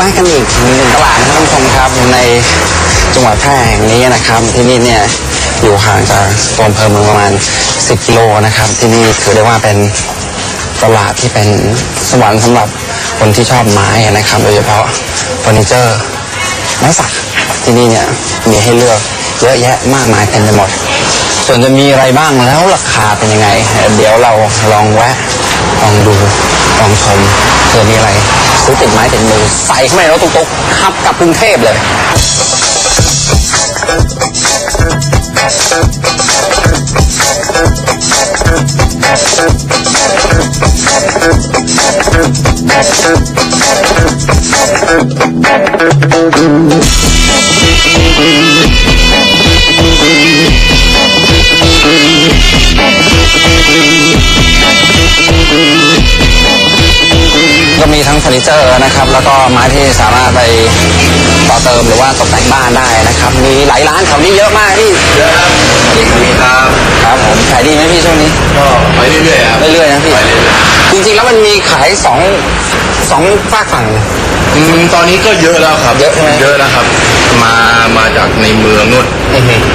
วะกันอีกหนึ่งตลาดนะครับท่านผู้ชมครับในจังหวัดแพร่แห่งนี้นะครับที่นี่เนี่ยอยู่ห่างจากตัวอำเภอเมืองประมาณ 10 กิโลนะครับ ที่นี่ถือได้ว่าเป็นตลาดที่เป็นสวรรค์สำหรับคนที่ชอบไม้นะครับ โดยเฉพาะเฟอร์นิเจอร์ไม้สักที่นี่เนี่ยมีให้เลือกเยอะแยะมากมายเต็มไปหมด ส่วนจะมีอะไรบ้างแล้วราคาเป็นยังไง เดี๋ยวเราลองแวะลองดู ลองชมเผื่อมีอะไรซื้อติดไม้ติดมือใส่เข้าไปในรถตุ๊กๆขับกลับกรุงเทพเลยก็ นิเจอร์นะครับ แล้วก็ไม้ที่สามารถไปต่อเติมหรือว่าตกแต่งบ้านได้นะครับ มีหลายร้านแถวนี้เยอะมากพี่เยอะครับนี่ครับครับผมขายดีไหมพี่ช่วงนี้ก็ไปเรื่อยๆครับเรื่อยๆนะพี่ไปเรื่อยจริงๆแล้วมันมีขายสองสองฝากฝั่งๆอืมตอนนี้ก็เยอะแล้วครับเยอะใช่ไหมเยอะแล้วครับ มามาจากในเมืองนู่น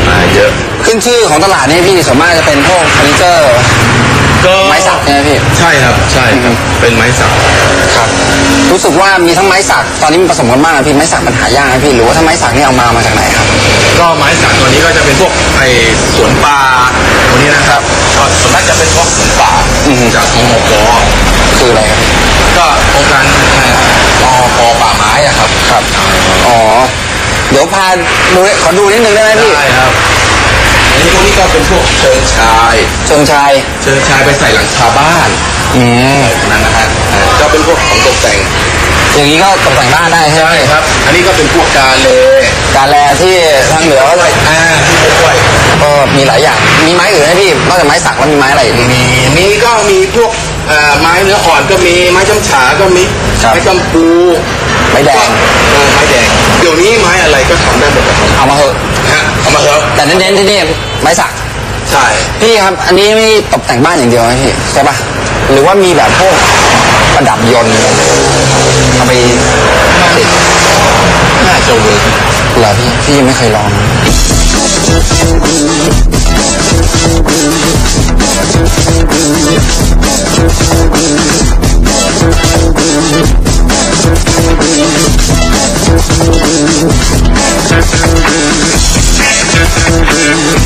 มาเยอะ ขึ้นชื่อของตลาดนี่พี่ส่วนมากจะเป็นพวกเฟอร์นิเจอร์ ก็ ไม้สักใช่ไหม พี่ใช่ครับใช่ครับเป็นไม้สักครับ รู้สึกว่ามีทั้งไม้สักตอนนี้มันผสมกันมากนะพี่ไม้สักมันหายากนะพี่หรือว่าถ้าไม้สักนี่เอามามาจากไหนครับก็ไม้สักตัวนี้ก็จะเป็นพวกไอ้สวนป่าตัวนี้นะครับก็ส่วนมากจะเป็นพวกสวนป่าอือฮึจากมกคืออะไรครับก็โครงการมปป่าไม้อะครับครับอ๋อเดี๋ยวพาดูขอดูนิดนึงได้ไหมพี่ได้ครับ อันนี้พวกนี้ก็เป็นพวกเชิงชาย เชิงชาย เชิงชายไปใส่หลังคาบ้านอืมนั่นนะฮะอ่าก็เป็นพวกของตกแต่ง อย่างนี้ก็ตกแต่งบ้านได้ใช่ไหมใช่ครับ อันนี้ก็เป็นพวกกาเลการแลที่ทางเหนือก็อ่าที่เป็นกล้วยก็มีหลายอย่าง มีไม้อื่นไหมพี่ นอกจากไม้สักแล้วมีไม้อะไรอีก มีมีก็มีพวกเอ่อไม้เนื้ออ่อนก็มี ไม้จำฉาก็มี ครับ ไม้จำปูไม้แดง เออไม้แดง เดี๋ยวนี้ไม้อะไรก็ทำได้หมดแล้วครับเอามาเถอะฮะเอามาเถอะแต่เน้นๆที่นี่ ไม้สักใช่ พี่ครับ อันนี้ไม่ตกแต่งบ้านอย่างเดียวไหมพี่ใช่ปะหรือว่ามีแบบพวกประดับยนต์เอาไปติดน่าจะเวิร์กเหรอพี่พี่ยังไม่เคยลองก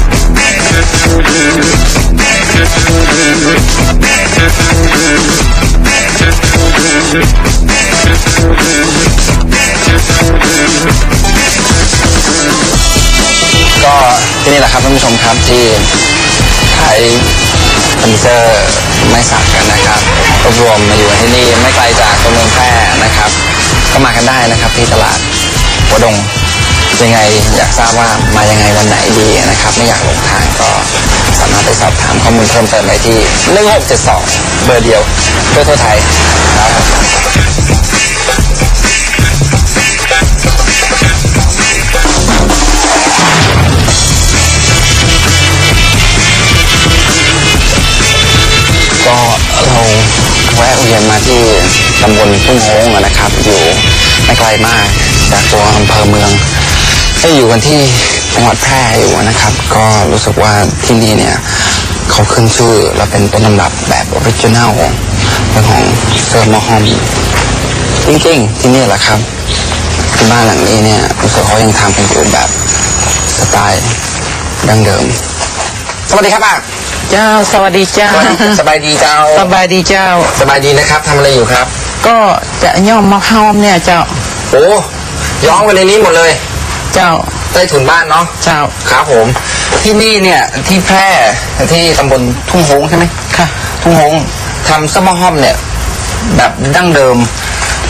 ็ นะครับท่านผู้ชมครับที่ขายเฟอร์นิเจอร์ไม้สักกันนะครับรวบรวมมาอยู่ที่นี่ไม่ไกลจากตัวเมืองแพร่นะครับ ก็มากันได้นะครับที่ตลาดหัวดงยังไงอยากทราบว่ามายังไงวันไหนดีนะครับ ไม่อยากหลงทางก็สามารถไปสอบถามข้อมูลเพิ่มเติมได้ที่ 1672 เบอร์เดียวทั่วทั่วไทย เราแวะเวียนมาที่ตำบลทุ่งโฮงนะครับ อยู่ไม่ไกลมากจากตัวอำเภอเมืองก็อยู่กันที่จังหวัดแพร่อยู่นะครับ ก็รู้สึกว่าที่นี่เนี่ยเขาขึ้นชื่อและเป็นต้นตำรับแบบออริจินัลเรื่องของเสื้อหมอหอมจริงๆที่นี่แหละครับที่บ้านหลังนี้เนี่ยรู้สึกเขายังทำเป็นอยู่แบบสไตล์ดั้งเดิม สวัสดีครับป้า เจ้า สวัสดีเจ้า สบายดีเจ้า สบายดีเจ้า สบายดีนะครับทำอะไรอยู่ครับ ก็จะย่อมมะพร้าวเนี่ยเจ้า โอ้ย้อมกันในนี้หมดเลย เจ้าใต้ถุนบ้านเนาะ เจ้า ครับผม ที่นี่เนี่ยที่แพร่ที่ตำบลทุ่งโฮงใช่ไหมค่ะ ทุ่งโฮงทำสมอห้อมเนี่ย แบบดั้งเดิม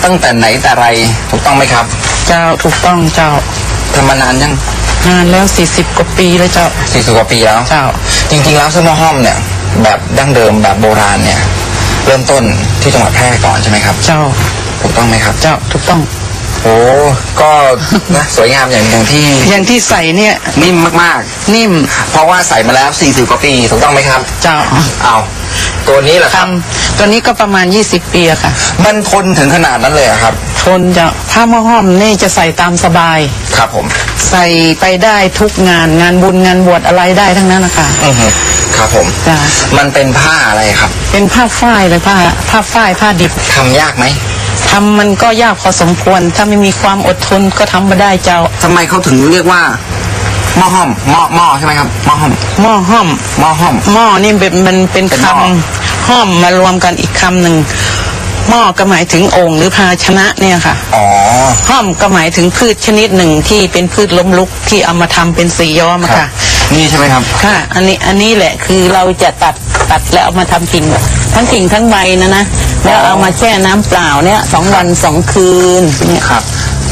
ตั้งแต่ไหนแต่ไรถูกต้องไหมครับ เจ้าถูกต้องเจ้าทำมานานยัง นานแล้วสี่สิบกว่าปีแล้วเจ้าสี่สิบกว่าปีแล้วเจ้า จริงๆแล้วสมอห้อมเนี่ย แบบดั้งเดิมแบบโบราณเนี่ย เริ่มต้นที่จังหวัดแพร่ก่อนใช่ไหมครับ เจ้าถูกต้องไหมครับ เจ้าถูกต้องโอ้ก็นะสวยงามอย่างอย่างที่อย่างที่ใส่เนี่ยนิ่มมากนิ่มๆเพราะว่าใส่มาแล้ว40กว่าปีถูกต้องไหมครับ เจ้าเอา ตัวนี้แหละครับทำตัวนี้ก็ประมาณ 20 ปีอะค่ะ มันทนถึงขนาดนั้นเลยเหรอครับ ทนจะผ้าหม้อห้อมนี่จะใส่ตามสบาย ครับผม ใส่ไปได้ทุกงานงานบุญงานบวชอะไรได้ทั้งนั้นนะคะอือฮึครับผม จ้ะมันเป็นผ้าอะไรครับเป็นผ้าฝ้ายเลยผ้าผ้าฝ้ายผ้าดิบทำยากไหมทำมันก็ยากพอสมควร ถ้าไม่มีความอดทนก็ทำไม่ได้เจ้า ทำไมเขาถึงเรียกว่า หม้อห้อมหม้อหม้อใช่ไหมครับหม้อห้อมหม้อห้อมหม้อห้อมหม้อนี่เป็นมันเป็นเป็นคหม้อำห้อมมารวมกันอีกคำหนึ่งหม้อก็หมายถึงโอ่งหรือภาชนะเนี่ยค่ะอ๋อห้อมก็หมายถึงพืชชนิดหนึ่งที่เป็นพืชล้มลุกที่เอามาทำเป็นสีย้อมอะครัค่ะบนี่ใช่ไหมครับ ค่ะ อันนี้อันนี้แหละคือเราจะตัดตัดแล้วเอามาทำกิ่งทั้งกิ่งทั้งใบนะนะแล้วเอามาแช่น้ำเปล่าเนี่ยสองวันสองคืนเนี่ยครับ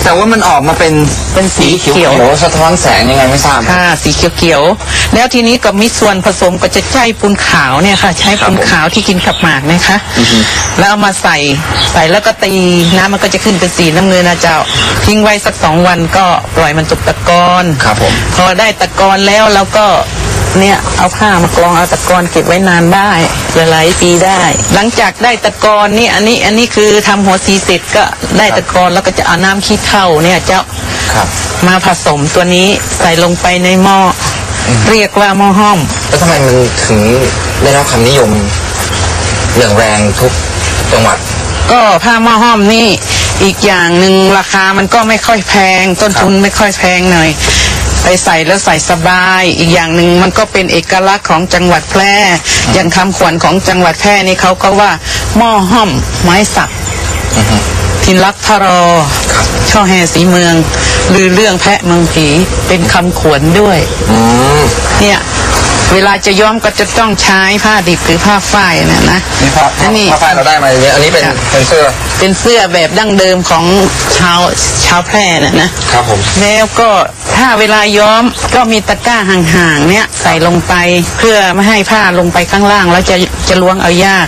แต่ว่ามันออกมาเป็นเป็นสีเขียวโอ้สะท้อนแสงยังไงไม่ทราบค่ะสีเขียวๆแล้วทีนี้ก็มีส่วนผสมก็จะใช้ปูนขาวเนี่ยค่ะ ใช้ปูนขาวที่กินขับหมากนะคะแล้วเอามาใส่ใส่แล้วก็ตีน้ำมันก็จะขึ้นเป็นสีน้ำเงินนะเจ้า ทิ้งไว้สักสองวันก็ปล่อยมันตกตะกอนครับผมพอได้ตะกอนแล้วเราก็เนี่ยเอาผ้ามากรองเอาตะกอนเก็บไว้นานได้หลายๆปีได้ หลังจากได้ตะกอนนี่อันนี้อันนี้คือทำหัวสีเสร็จก็ ได้ตะกอนแล้วก็จะเอาน้ำขี้เถ้าเนี่ยเจ้าครับมาผสมตัวนี้ใส่ลงไปในหม้ออเรียกว่าหม้อห้อม แล้วทำไมมันถึงได้รับความนิยมอย่างแรงทุกจังหวัด ก็ผ้าหม้อห้อมนี่อีกอย่างหนึ่งราคามันก็ไม่ค่อยแพง ต้นทุนไม่ค่อยแพงหน่อยไปใส่แล้วใส่สบาย อีกอย่างหนึ่งมันก็เป็นเอกลักษณ์ของจังหวัดแพร่ อย่างคำขวัญของจังหวัดแพร่นี่เขาก็ว่าหม้อห้อมไม้สัก ทินรักพระรอครับช่อแห่สีเมืองหรือเรื่องแพะเมืองผีเป็นคำขวัญด้วยอืมเนี่ยเวลาจะย้อมก็จะต้องใช้ผ้าดิบหรือผ้าฝ้ายเนะนะนี่ผ้าอันนี้ผ้าฝ้ายเราได้มาอย่างเงี้ยอันนี้เป็นจ้ะเป็นเสื้อ เป็นเสื้อแบบดั้งเดิมของชาวชาวแพร่น่ะนะครับผมแล้วก็ถ้าเวลาย้อมก็มีตะกร้าห่างๆเนี่ยใส่ลงไปเพื่อไม่ให้ผ้าลงไปข้างล่างแล้วจะจะล้วงเอายาก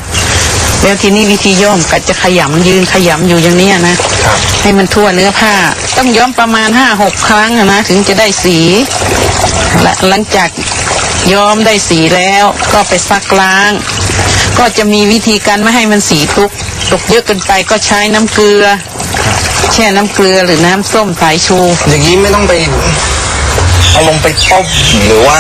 แล้วทีนี้วิธีย้อมก็จะขยำยืนขยำอยู่อย่างเนี้ยนะครับให้มันทั่วเนื้อผ้า ต้องย้อมประมาณห้าหกครั้งอะนะถึงจะได้สีและหลังจากย้อมได้สีแล้วก็ไปซักล้าง ก็จะมีวิธีการไม่ให้มันสีทุกตกเยอะเกินไปก็ใช้น้ำเกลือ แช่น้ำเกลือหรือน้ำส้มสายชู อย่างนี้ไม่ต้องไปเอาลงไปต้มหรือว่า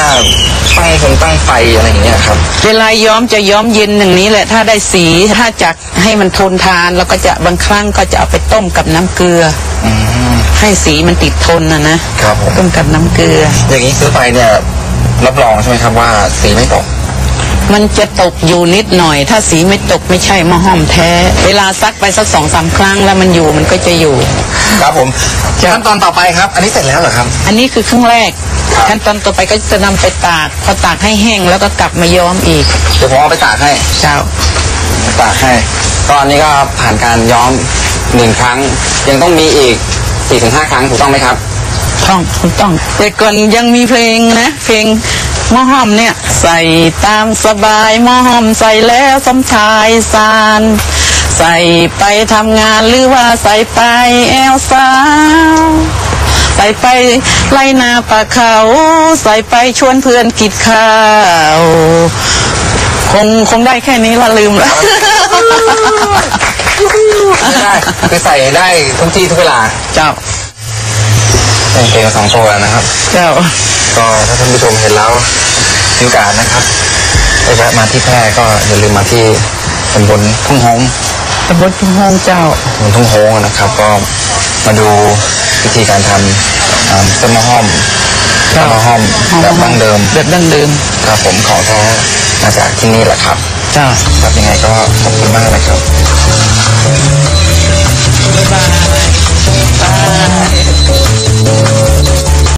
ตั้งคงตั้งไฟอะไรอย่างเงี้ยครับ เวลาย้อมจะย้อมเย็นอย่างนี้แหละ ถ้าได้สีถ้าจากให้มันทนทานแล้วก็จะบางครั้งก็จะเอาไปต้มกับน้ำเกลือ อืม ให้สีมันติดทนนะนะครับผม ต้มกับน้ำเกลือ อย่างนี้ซื้อไปเนี่ยรับรองใช่ไหมครับว่าสีไม่ตก มันจะตกอยู่นิดหน่อย ถ้าสีไม่ตกไม่ใช่มะห้อมแท้ เวลาซักไปสักสองสามครั้งแล้วมันอยู่มันก็จะอยู่ ครับผมจ้ะขั้นตอนต่อไปครับ อันนี้เสร็จแล้วเหรอครับ อันนี้คือครั้งแรกครับ ขั้นตอนต่อไปก็จะนำไปตาก พอตากให้แห้งแล้วก็กลับมาย้อมอีกเดี๋ยวผมเอาไปตากให้เจ้าตากให้ตอนนี้ก็ผ่านการย้อมหนึ่งครั้ง ยังต้องมีอีกสี่ถึงห้าครั้งถูกต้องไหมครับต้องถูกต้อง แต่ก่อนยังมีเพลงนะ เพลงหมอหอมเนี่ย ใส่ตามสบายหมอหอมใส่แล้วสมชายสารใส่ไปทำงานหรือว่าใส่ไปแอลสาว ใส่ไปไล่นาป่าเขา ใส่ไปชวนเพื่อนกินข้าว คงคงได้แค่นี้ละลืมแล้วได้คือใส่ได้ทุกที่ทุกเวลาเจ้าเป็นเกงสองตัวนะครับ เจ้า ก็ถ้าท่านผู้ชมเห็นแล้วมีโอกาสนะครับไปแวะมาที่แพร่ก็อย่าลืมมาที่ตำบลทุ่งโฮงตำบลทุ่งโฮงเจ้าตำบลทุ่งโฮงนะครับ ก็มาดู วิธีการทำต้นมะฮ่อมต้นมะฮ่อมแบบดั้งเดิมแบบดั้งเดิมครับผมของแท้มาจากที่นี่แหละครับจ้าครับยังไงก็ขอบคุณมากนะครับบ๊ายบาย